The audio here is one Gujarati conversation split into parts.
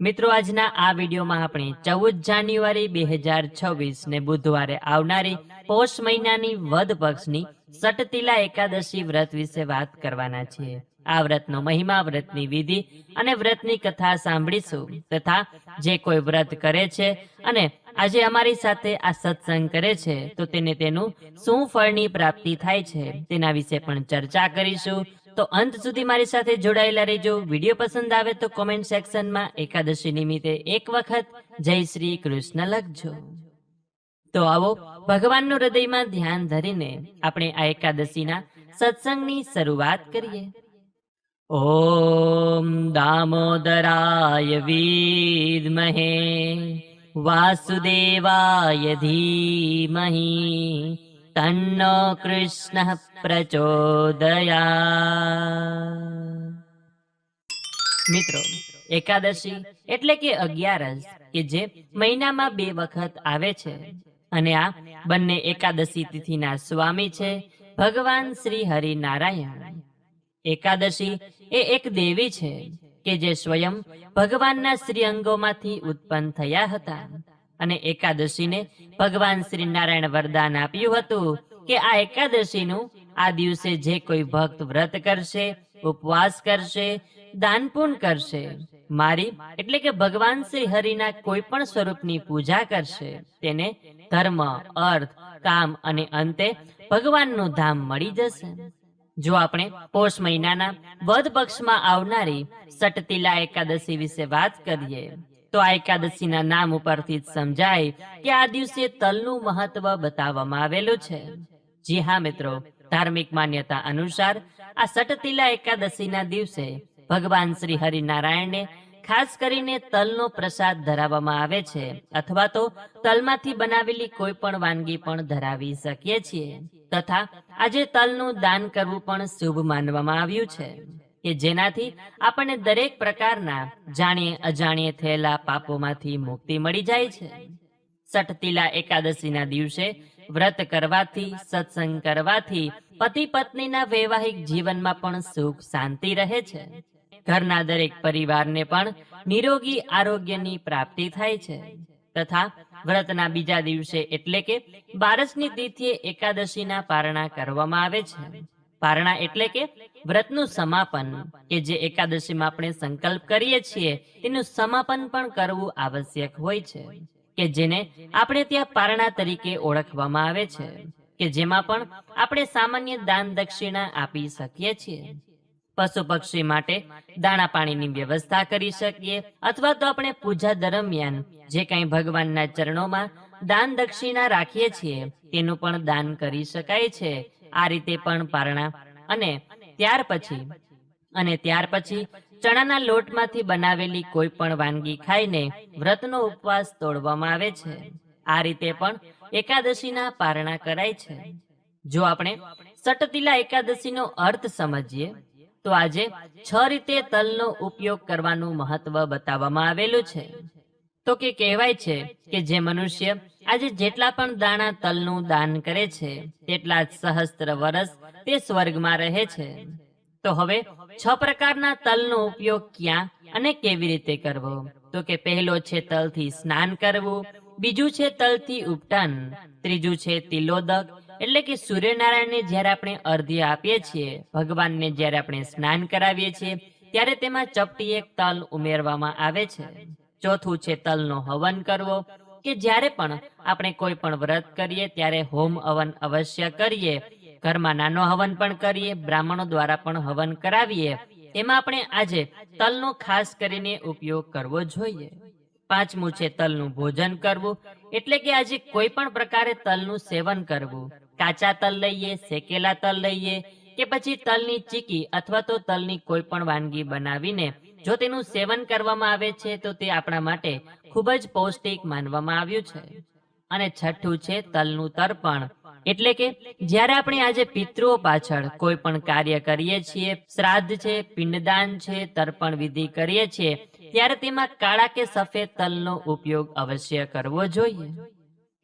મિત્રો, આજના આ વિડીયોમાં આપણે ચૌદ જાન્યુઆરી બે હજાર છવ્વીસ ને બુધવારે આવનારી પોષ મહિનાની વધ પક્ષની સટતિલા એકાદશી વ્રત વિશે વાત કરવાના છીએ. આ વ્રતનો મહિમા, વ્રતની વિધિ અને વ્રતની કથા સાંભળીશું તથા જે કોઈ વ્રત કરે છે અને આજે અમારી સાથે આ સત્સંગ કરે છે, તો તેને તેનું શું ફળની પ્રાપ્તિ થાય છે તેના વિશે પણ ચર્ચા કરીશું. તો અંત સુધી મારી સાથે જોડાયેલા રહેજો. વીડિયો પસંદ આવે તો કોમેન્ટ સેક્શનમાં એકાદશી નિમિત્તે એક વખત જય શ્રી કૃષ્ણ લખજો. તો આવો ભગવાનનું હૃદયમાં ધ્યાન ધરીને આપણે આ એકાદશીના સત્સંગની શરૂઆત કરીએ. ઓમ દામોદરાય વીદમહે. વાસુદેવાય ધીમહી. તન્નો કૃષ્ણ પ્રચોદયા મિત્રો એકાદશી એટલે કે અગિયારસ, કે જે મહિનામાં બે વખત આવે છે. અને આ બંને એકાદશી તિથિના સ્વામી છે, ભગવાન શ્રી હરિનારાયણ. એકાદશી એ એક દેવી છે, કે જે સ્વયં ભગવાનના શ્રી અંગોમાંથી ઉત્પન્ન થયા હતા. અને એકાદશીને ભગવાન શ્રી નારાયણ વરદાન આપ્યું હતું કે આ એકાદશીનું આ દિવસે જે કોઈ ભક્ત વ્રત કરશે, ઉપવાસ કરશે, દાન પૂન કરશે. મારી એટલે કે ભગવાન શ્રી હરિના કોઈ પણ સ્વરૂપની પૂજા કરશે, તેને ધર્મ, અર્થ, કામ અને અંતે ભગવાનનું ધામ મળી જશે. જો આપણે પોષ મહિનાના વધ પક્ષમાં આવનારી સટતિલા એકાદશી વિશે વાત કરીએ તો આ એકાદશીના નામ ઉપરથી જ સમજાય કે આ દિવસે તલનું મહત્વ બતાવવામાં આવેલું છે. જી હા, મિત્રો. ધાર્મિક માન્યતા અનુસાર આ સટતિલા એકાદશીના દિવસે ભગવાન શ્રી હરિનારાયણને ખાસ કરીને તલનો પ્રસાદ ધરાવવામાં આવે છે અથવા તો તલમાંથી બનાવેલી કોઈ પણ વાનગી પણ ધરાવી શકીએ છીએ તથા આજે તલનું દાન કરવું પણ શુભ માનવામાં આવ્યું છે. કે જેનાથી આપણને દરેક પ્રકારના જાણીએ અજાણીએ થયેલા પાપોમાંથી મુક્તિ મળી જાય છે. સટતિલા એકાદશીના દિવસે વ્રત કરવાથી, સત્સંગ કરવાથી પતિ પત્નીના વૈવાહિક જીવનમાં પણ સુખ શાંતિ રહે છે. ઘરના દરેક પરિવારને પણ નિરોગી આરોગ્યની પ્રાપ્તિ થાય છે. તથા વ્રતના બીજા દિવસે એટલે કે બારસની તિથિએ એકાદશીના પારણા કરવામાં આવે છે. પારણા એટલે કે વ્રતનું સમાપન, કે જે એકાદશીમાં આપણે સંકલ્પ કરીએ છીએ, તેનું સમાપન પણ કરવું આવશ્યક હોય છે, કે જેને આપણે ત્યાં પારણા તરીકે ઓળખવામાં આવે છે, કે જેમાં પણ આપણે સામાન્ય દાન દક્ષિણા આપી શકીએ છીએ. પશુ પક્ષી માટે દાણા પાણીની વ્યવસ્થા કરી શકીએ, અથવા તો આપણે પૂજા દરમિયાન જે કંઈ ભગવાનના ચરણોમાં દાન દક્ષિણા રાખીએ છીએ, તેનું પણ દાન કરી શકાય છે આ રીતે પણ પારણા અને ત્યાર પછી અને ત્યાર પછી ચણાના લોટમાંથી બનાવેલી કોઈ પણ વાનગી ખાઈને વ્રતનો ઉપવાસ તોડવામાં આવે છે. આ રીતે પણ એકાદશીના પારણા કરાય છે. જો આપણે સટતિલા એકાદશીનો અર્થ સમજીએ, તો આજે છ રીતે તલનો ઉપયોગ કરવાનું મહત્વ બતાવવામાં આવેલું છે. તો કે કહેવાય છે કે જે મનુષ્ય આજે જેટલા પણ દાણા તલનું દાન કરે છે, તેટલા જ સહસ્ત્ર વર્ષ તે સ્વર્ગમાં રહે છે. તો હવે છ પ્રકારના તલનો ઉપયોગ ક્યાં અને કેવી રીતે કરવો? તો કે પહેલો છે તલથી સ્નાન કરવું, બીજું છે તલથી ઉપટન, ત્રીજું છે તિલોદક, એટલે કે સૂર્યનારાયણને જ્યારે આપણે અર્ધ્ય આપીએ છીએ, ભગવાનને જ્યારે આપણે સ્નાન કરાવીએ છીએ, ત્યારે તેમાં ચપટી એક તલ ઉમેરવામાં આવે છે. ચોથું છે તલનો હવન કરવો કે જ્યારે પણ આપણે કોઈ પણ વ્રત કરીએ, ત્યારે હોમ હવન અવશ્ય કરીએ. ઘરમાં નાનો હવન પણ કરીએ, બ્રાહ્મણો દ્વારા પણ હવન કરાવીએ. એમાં આપણે આજે તલનો ખાસ કરીને ઉપયોગ કરવો જોઈએ. પાંચમું છે તલનું ભોજન કરવું. એટલે કે આજે કોઈ પણ પ્રકારે તલનું સેવન કરવું. કાચા તલ લઈએ, શેકેલા તલ લઈએ કે પછી તલની ચીકી અથવા તો તલની કોઈ પણ વાનગી બનાવીને જો તેનું સેવન કરવામાં આવે છે, તો તે આપણા માટે ખૂબ જ પૌષ્ટિક માનવામાં આવ્યું છે. અને છઠ્ઠું છે તલનું તર્પણ. એટલે કે જ્યારે આપણે આજે પિતૃઓ પાછળ કોઈ પણ કાર્ય કરીએ છીએ, શ્રાદ્ધ છે, પિંડદાન છે, તર્પણ વિધિ કરીએ છીએ, ત્યારે તેમાં કાળા કે સફેદ તલનો ઉપયોગ અવશ્ય કરવો જોઈએ.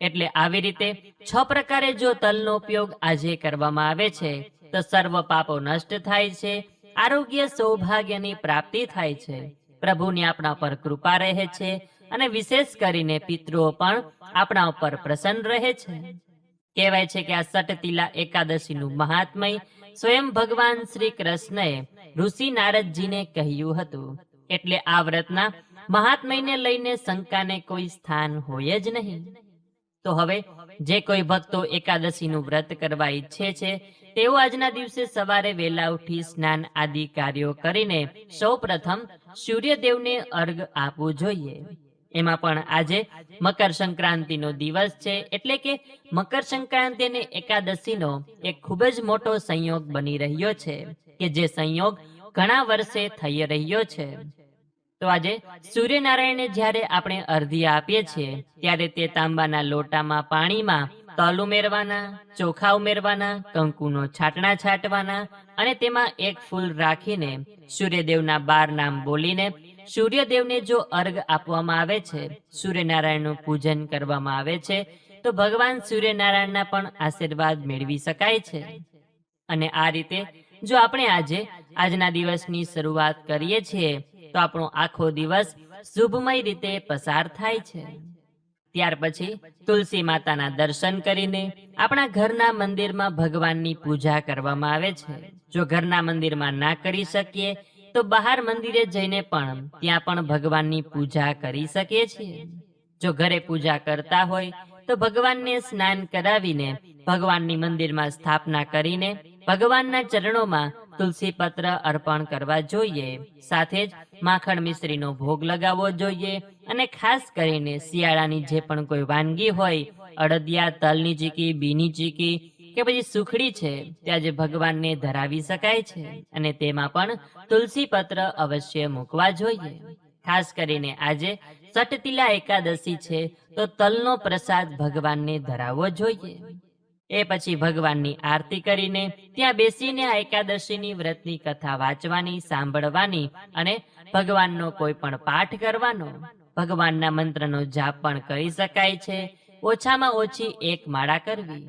એટલે આવી રીતે છ પ્રકારે જો તલનો ઉપયોગ આજે કરવામાં આવે છે, તો સર્વ પાપો નષ્ટ થાય છે, આરોગ્ય સૌભાગ્યની પ્રાપ્તિ થાય છે, પ્રભુની આપણા પર કૃપા રહે છે અને વિશેષ કરીને પિતૃઓ પણ આપણા ઉપર પ્રસન્ન રહે છે. કહેવાય છે કે આ સટતિલા એકાદશીનું મહાત્મય સ્વયં ભગવાન શ્રી કૃષ્ણએ ઋષિ નારદજીને કહ્યું હતું. એટલે આ વ્રતના મહાત્મયને લઈને શંકાને કોઈ સ્થાન હોય જ નહીં. તો હવે જે કોઈ ભક્તો એકાદશીનું વ્રત કરવા ઈચ્છે છે, તેઓ આજના દિવસે સવારે વહેલા ઉઠી સ્નાન આદિ કાર્યો કરીને સૌપ્રથમ સૂર્યદેવને અર્ઘ આપવું જોઈએ. એમાં પણ આજે મકર સંક્રાંતિનો દિવસ છે એટલે કે મકર સંક્રાંતિ અને એકાદશીનો એક ખૂબ જ મોટો સંયોગ બની રહ્યો છે કે જે સંયોગ ઘણા વર્ષે થઈ રહ્યો છે. તો આજે સૂર્યનારાયણને જ્યારે આપણે અર્ધી આપીએ છીએ, ત્યારે તે તાંબાના લોટામાં પાણીમાં તલ ઉમેરવાના, ચોખા ઉમેરવાના, કંકુનો છાટણા છાંટવાના અને તેમાં એક ફૂલ રાખીને સૂર્યદેવના બાર નામ બોલીને સૂર્યદેવને જો અર્ઘ આપવામાં આવે છે, સૂર્યનારાયણનું પૂજન કરવામાં આવે છે, તો ભગવાન સૂર્યનારાયણના પણ આશીર્વાદ મેળવી શકાય છે. અને આ રીતે, જો આપણે આજે, આજના દિવસની શરૂઆત કરીએ છીએ, તો આપણો આખો દિવસ શુભમય રીતે પસાર થાય છે. ત્યાર પછી, તુલસી માતાના દર્શન કરીને આપણા ઘરના મંદિરમાં ભગવાનની પૂજા કરવામાં આવે છે. જો ઘરના મંદિરમાં ના કરી શકીએ તો બહાર મંદિરે જઈને પણ ત્યાં પણ ભગવાનની પૂજા કરી શકીએ છીએ. જો ઘરે પૂજા કરતા હોય, તો ભગવાનને સ્નાન કરાવીને, ભગવાનની મંદિરમાં સ્થાપના કરીને, ભગવાનના ચરણોમાં તુલસી પત્ર અર્પણ કરવા જોઈએ. સાથે જ માખણ મિશ્રીનો ભોગ લગાવવો જોઈએ અને ખાસ કરીને શિયાળાની જે પણ કોઈ વાનગી હોય, અડદિયા, તલની ચીકી, બીની ચીકી કે પછી સુખડી છે, ત્યાં જે ભગવાનને ધરાવી શકાય છે અને તેમાં પણ તુલસી પત્ર અવશ્ય મૂકવા જોઈએ. ખાસ કરીને આજે સટતિલા એકાદશી છે, તો તલનો પ્રસાદ ભગવાનને ધરાવવો જોઈએ. એ પછી ભગવાનની આરતી કરીને ત્યાં બેસીને આ એકાદશીની વ્રતની કથા વાંચવાની, સાંભળવાની અને ભગવાનનો કોઈ પણ પાઠ કરવાનો. ભગવાનના મંત્રનો જાપ પણ કરી શકાય છે, ઓછામાં ઓછી એક માળા કરવી.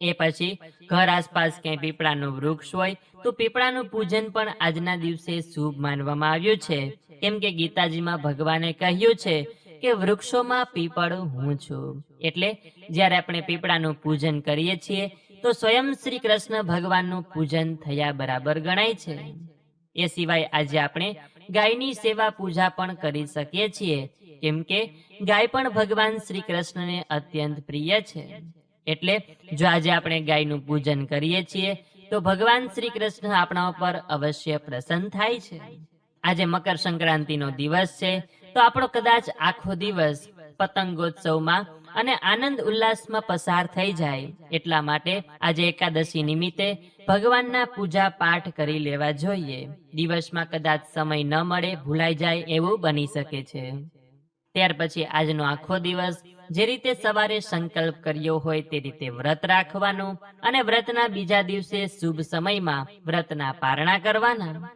એ પછી ઘર આસપાસ ક્યાંય પીપળાનું વૃક્ષ હોય, તો પીપળાનું પૂજન પણ આજના દિવસે શુભ માનવામાં આવ્યું છે. કેમ કે ગીતાજીમાં ભગવાને કહ્યું છે કે વૃક્ષોમાં પીપળ હું છું. એટલે જ્યારે આપણે પીપળાનું પૂજન કરીએ છીએ, તો સ્વયં શ્રી કૃષ્ણ ભગવાનનું પૂજન થયા બરાબર ગણાય છે. એ સિવાય આજે આપણે ગાયની સેવા પૂજા પણ કરી શકીએ છીએ. કેમ કે ગાય પણ ભગવાન શ્રી કૃષ્ણને અત્યંત પ્રિય છે. એટલે જો આજે આપણે ગાયનું પૂજન કરીએ છીએ, તો ભગવાન શ્રી કૃષ્ણ આપણા ઉપર અવશ્ય પ્રસન્ન થાય છે. આજે મકર સંક્રાંતિનો દિવસ છે, તો આપણો કદાચ આખો દિવસ પતંગોત્સવમાં અને આનંદ ઉલ્લાસમાં પસાર થઈ જાય. એટલા માટે આજે એકાદશી નિમિત્તે ભગવાનના પૂજા પાઠ કરી લેવા જોઈએ. દિવસમાં કદાચ સમય ન મળે, ભૂલાઈ જાય એવું બની શકે છે. ત્યાર પછી આજનો આખો દિવસ જે રીતે સવારે સંકલ્પ કર્યો હોય તે રીતે વ્રત રાખવાનું અને વ્રતના બીજા દિવસે શુભ સમયમાં વ્રતના પારણા કરવાના.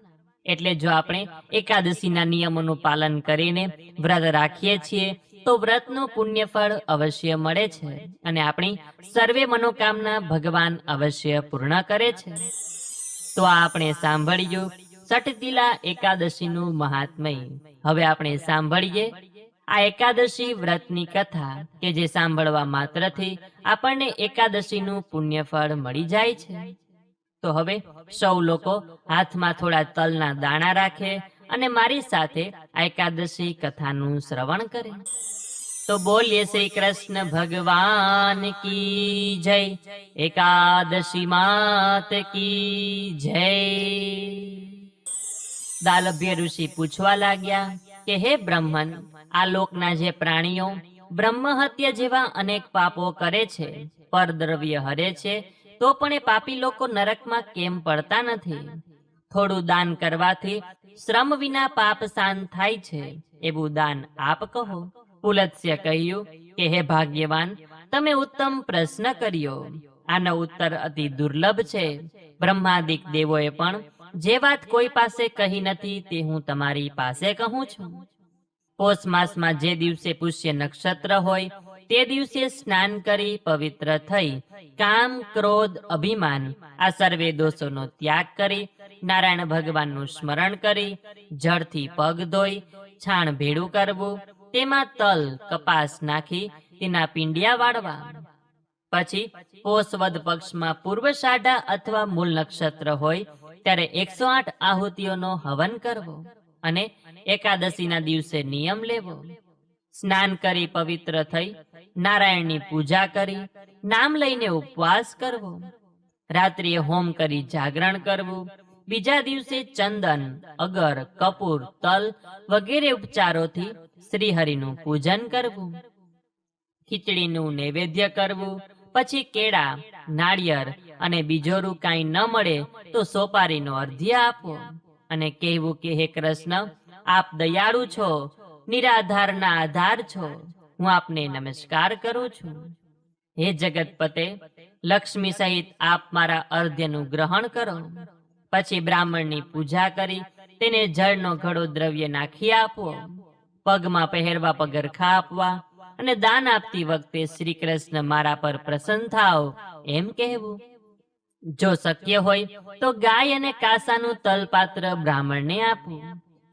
એટલે જો આપણે એકાદશીના નિયમોનું પાલન કરીને વ્રત રાખીએ છીએ, તો વ્રતનું પુણ્યફળ અવશ્ય મળે છે અને આપણી સર્વે મનોકામના ભગવાન અવશ્ય પૂર્ણ કરે છે. તો આ આપણે સાંભળ્યું સટતીલા એકાદશીનું મહાત્મય. હવે આપણે સાંભળીએ આ એકાદશી વ્રતની કથા, કે જે સાંભળવા માત્રથી આપણને એકાદશીનું પુણ્યફળ મળી જાય છે. તો હવે સૌ લોકો હાથમાં થોડા તલના દાણા રાખે અને મારી સાથે આ એકાદશી કથાનું શ્રવણ કરે. તો બોલીએ શ્રી કૃષ્ણ ભગવાન કી જય, એકાદશી માત કી જય. દાલભ્ય ઋષિ પૂછવા લાગ્યા કે, હે બ્રહ્મન આ જે પ્રાણીઓ બ્રહ્મહત્યા જેવા અનેક પાપો કરે છે, પરદ્રવ્ય હરે છે, તો પણ એ પાપી લોકો નરકમાં કેમ પડતા નથી? થોડું દાન કરવાથી શ્રમ વિના પાપ શાંત થાય છે, એવું દાન આપ કહો. પુલત્સ્ય કહ્યું કે, હે ભાગ્યવાન, તમે ઉત્તમ પ્રશ્ન કર્યો. આનો ઉત્તર અતિ દુર્લભ છે. બ્રહ્માદિક દેવોએ પણ જે વાત કોઈ પાસે કહી નથી તે હું તમારી પાસે કહું છું. પોષ માસમાં જે દિવસે પુષ્ય નક્ષત્ર હોય, તે દિવસે સ્નાન કરી પવિત્ર થઈ. કામ, ક્રોધ, અભિમાન, આ સર્વે દોષોનો ત્યાગ કરી, નારાયણ ભગવાનનું સ્મરણ કરી, જળથી પગ ધોઈ, છાણ ભેડું કરવું, તેમાં તલ, કપાસ નાખી, તેના પિંડિયા વાળવા. પછી પોષવદ પક્ષમાં પૂર્વ સાઢા અથવા મૂળ નક્ષત્ર હોય, ત્યારે એકસો આઠ આહુતિઓનો હવન કરવો. અને એકાદશીના દિવસે નિયમ લેવો. સ્નાન કરી પવિત્ર થઈ, નારાયણની પૂજા કરી, નામ લઈને ઉપવાસ કરવો. રાત્રિએ હોમ કરી જાગરણ કરવું. બીજા દિવસે ચંદન, અગર, કપૂર, તલ વગેરે ઉપચારોથી શ્રીહરિનું પૂજન કરવું. ખીચડીનું નૈવેદ્ય કરવું. પછી કેળા, નાળિયેર અને બીજોરું કાંઈ ન મળે તો સોપારીનો અર્ધ્ય આપો. અને કહેવું કે, હે કૃષ્ણ, આપ દયાળુ છો, નિરાધારના આધાર છો, હું આપને નમસ્કાર કરું છું. હે જગતપતે, લક્ષ્મી સહિત આપ મારા અર્ધ્યનું ગ્રહણ કરો. પછી બ્રાહ્મણની પૂજા કરી, તેને જળનો ઘડો દ્રવ્ય નાખી આપો. પગમાં પહેરવા પગરખા આપવા અને દાન આપતી વખતે શ્રી કૃષ્ણ મારા પર પ્રસન્ન થાવ એમ કહેવું. જો શક્ય હોય, તો ગાય અને કાસાનું તલપાત્ર બ્રાહ્મણને આપવું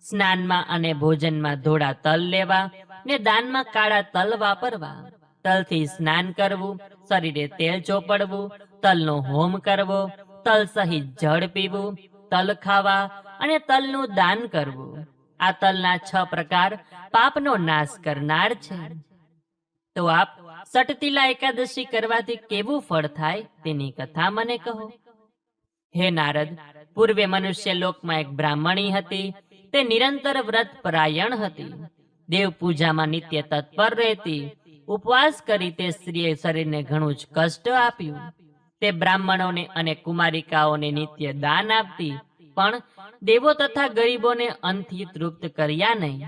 સ્નાનમાં અને ભોજનમાં ધોળા તલ લેવા ને દાનમાં કાળા તલ વાપરવા. તલથી સ્નાન કરવું, શરીરે તેલ ચોપડવું, તલનો હોમ કરવો, તલ સહિત જળ પીવું, તલ ખાવા અને તલનું દાન કરવું. આ તલના છ પ્રકાર પાપનો નાશ કરનાર છે. તો આપ સટતિલા એકાદશી કરવાથી કેવું ફળ થાય તેની કથા મને કહો. હે નારદ, પૂર્વે મનુષ્ય લોકમાં એક બ્રાહ્મણી હતી. તે નિરંતર વ્રત પરાયણ હતી. દેવ પૂજામાં નિત્ય તત્પર રહેતી. ઉપવાસ કરી તે સ્ત્રીએ શરીરને ઘણું જ કષ્ટ આપ્યું. તે બ્રાહ્મણોને અને કુમારિકાઓને નિત્ય દાન આપતી. પણ દેવો તથા ગરીબોને અંતથી તૃપ્ત કર્યા નહીં.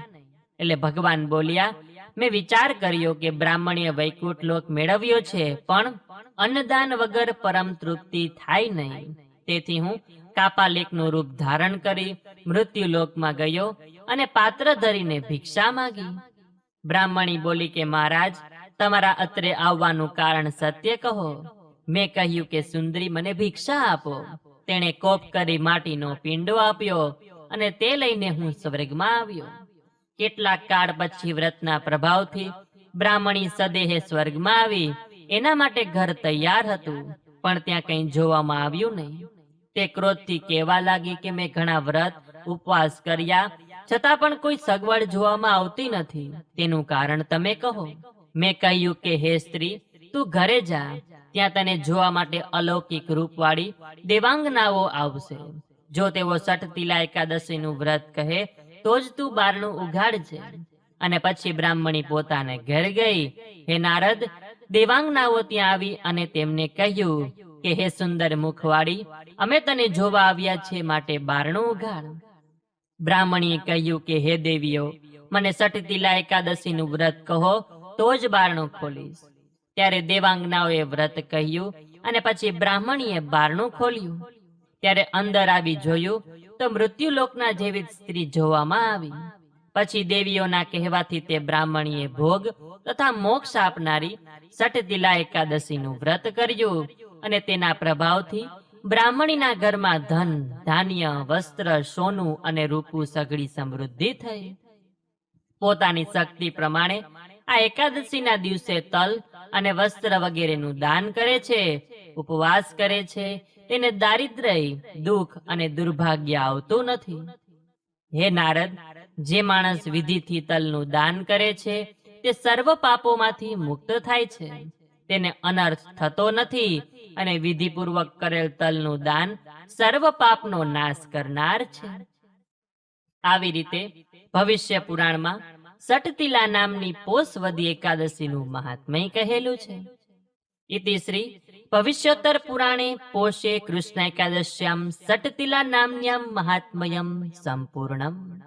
એટલે ભગવાન બોલ્યા મેં વિચાર કર્યો કે બ્રાહ્મણીએ વૈકુંઠ લોક મેળવ્યો છે, પણ અન્નદાન વગર પરમ તૃપ્તિ થાય નહીં. તેથી હું કાપાલેકનું રૂપ ધારણ કરી મૃત્યુ લોકમાં ગયો અને પાત્ર ધરીને ભિક્ષા માંગી. બ્રાહ્મણી બોલી કે, મહારાજ, તમારા અત્રે આવવાનું કારણ સત્ય કહો. મેં કહ્યું કે, સુંદરી મને ભિક્ષા આપો. તેણે કોપ કરી માટીનો પિંડો આપ્યો અને તે લઈને હું સ્વર્ગમાં આવ્યો. કેટલાક કાળ પછી વ્રતના પ્રભાવથી બ્રાહ્મણી સદેહે સ્વર્ગમાં આવી. એના માટે ઘર તૈયાર હતું, પણ ત્યાં કંઈ જોવામાં આવ્યું નહીં. તે ક્રોધથી કહેવા લાગી કે મેં ઘણા વ્રત, ઉપવાસ કર્યા, છતાં પણ કોઈ સગવડ જોવામાં આવતી નથી. તેનું કારણ તમે કહો. મેં કહ્યું કે, હે સ્ત્રી, તું ઘરે જા. ત્યાં તને જોવા માટે અલૌકિક રૂપવાળી દેવાંગનાઓ આવશે. જો તેઓ સઠતિલા એકાદશીનું વ્રત કહે તો જ તું બારણું ઉઘાડજે. અને પછી બ્રાહ્મણી પોતાને ઘેર ગઈ. હે નારદ, દેવાંગનાઓ ત્યાં આવી અને તેમને કહ્યું કે, હે સુંદર મુખવાળી, અમે તને જોવા આવ્યા છે માટે બારણું ઉઘાડ. બ્રાહ્મણીએ કહ્યું કે, હે દેવીઓ, મને સટતીલા એકાદશીનું વ્રત કહો, તો જ બારણું ખોલીશ. ત્યારે દેવાંગનાઓએ વ્રત કહ્યું અને પછી બ્રાહ્મણીએ બારણું ખોલ્યું. ત્યારે અંદર આવી જોયું તો મૃત્યુલોકના જેવી સ્ત્રી જોવામાં આવી. પછી દેવીઓના કહેવાથી તે બ્રાહ્મણીએ ભોગ તથા મોક્ષ આપનારી સટતિલા એકાદશીનું વ્રત કર્યું અને તેના પ્રભાવથી બ્રાહ્મણીના ઘરમાં ધન, ધાન્ય, વસ્ત્ર, સોનું અને રૂપું સઘળી સમૃદ્ધિ થઈ. પોતાની શક્તિ પ્રમાણે આ એકાદશીના દિવસે તલ અને વસ્ત્ર વગેરેનું દાન કરે છે ઉપવાસ કરે છે, તેને દારિદ્ર્ય, દુઃખ અને દુર્ભાગ્ય આવતું નથી. હે નારદ, જે માણસ વિધિથી તલનું દાન કરે છે, તે સર્વ પાપોમાંથી મુક્ત થાય છે. તેને અનર્થ થતો નથી અને વિધિપૂર્વક કરેલ તલનું દાન સર્વ પાપનો નાશ કરનાર છે. આવી રીતે ભવિષ્ય પુરાણમાં સટતિલા નામની પોષવદી એકાદશીનું મહાત્મય કહેલું છે. ઇતિ શ્રી ભવિષ્યોત્તર પુરાણે પોષે કૃષ્ણ એકાદશ્યામ સટતિલા નામ્યામ મહાત્મયમ સંપૂર્ણમ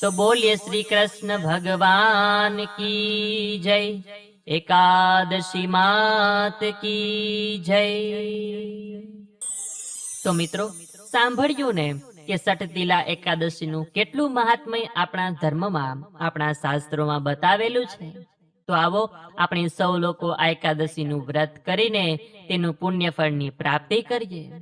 તો બોલીએ શ્રી કૃષ્ણ ભગવાન કી જય એકાદશી માત કી જય તો મિત્રો સાંભળ્યું ને કે સટતિલા એકાદશીનું કેટલું મહાત્મય આપણા ધર્મમાં, આપણા શાસ્ત્રોમાં બતાવેલું છે? તો આવો, આપણે સૌ લોકો આ એકાદશીનું વ્રત કરીને તેનું પુણ્યફળની પ્રાપ્તિ કરીએ.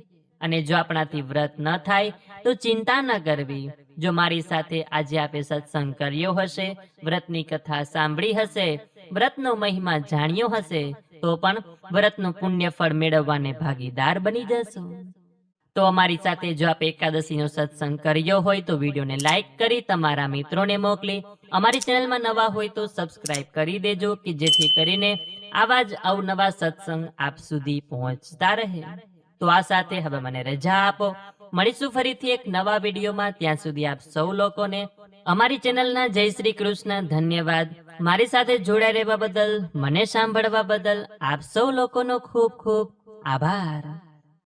અને જો આપણાથી વ્રત ન થાય, તો ચિંતા ન કરવી. જો મારી સાથે આજે આપે સત્સંગ કર્યો હશે, વ્રતની કથા સાંભળી હશે, વ્રતનો મહિમા જાણ્યો હશે, તો પણ વ્રતનું પુણ્યફળ મેળવવાને ભાગીદાર બની જશો. તો અમારી સાથે જો આપ એકાદશીનો સત્સંગ કર્યો હોય તો વિડીયોને લાઈક કરી તમારા મિત્રોને મોકલી. અમારી ચેનલમાં નવા હોય તો સબસ્ક્રાઇબ કરી દેજો કે જેથી કરીને આવા જ અવનવા સત્સંગ આપ સુધી પહોંચતા રહે. તો આ સાથે હવે મને રજા આપો. મળીશું ફરીથી એક નવા વિડીયોમાં. ત્યાં સુધી આપ સૌ લોકોને અમારી ચેનલના જય શ્રી કૃષ્ણ ધન્યવાદ. મારી સાથે જોડાઈ રહેવા બદલ, મને સાંભળવા બદલ આપ સૌ લોકોનો ખૂબ ખૂબ આભાર.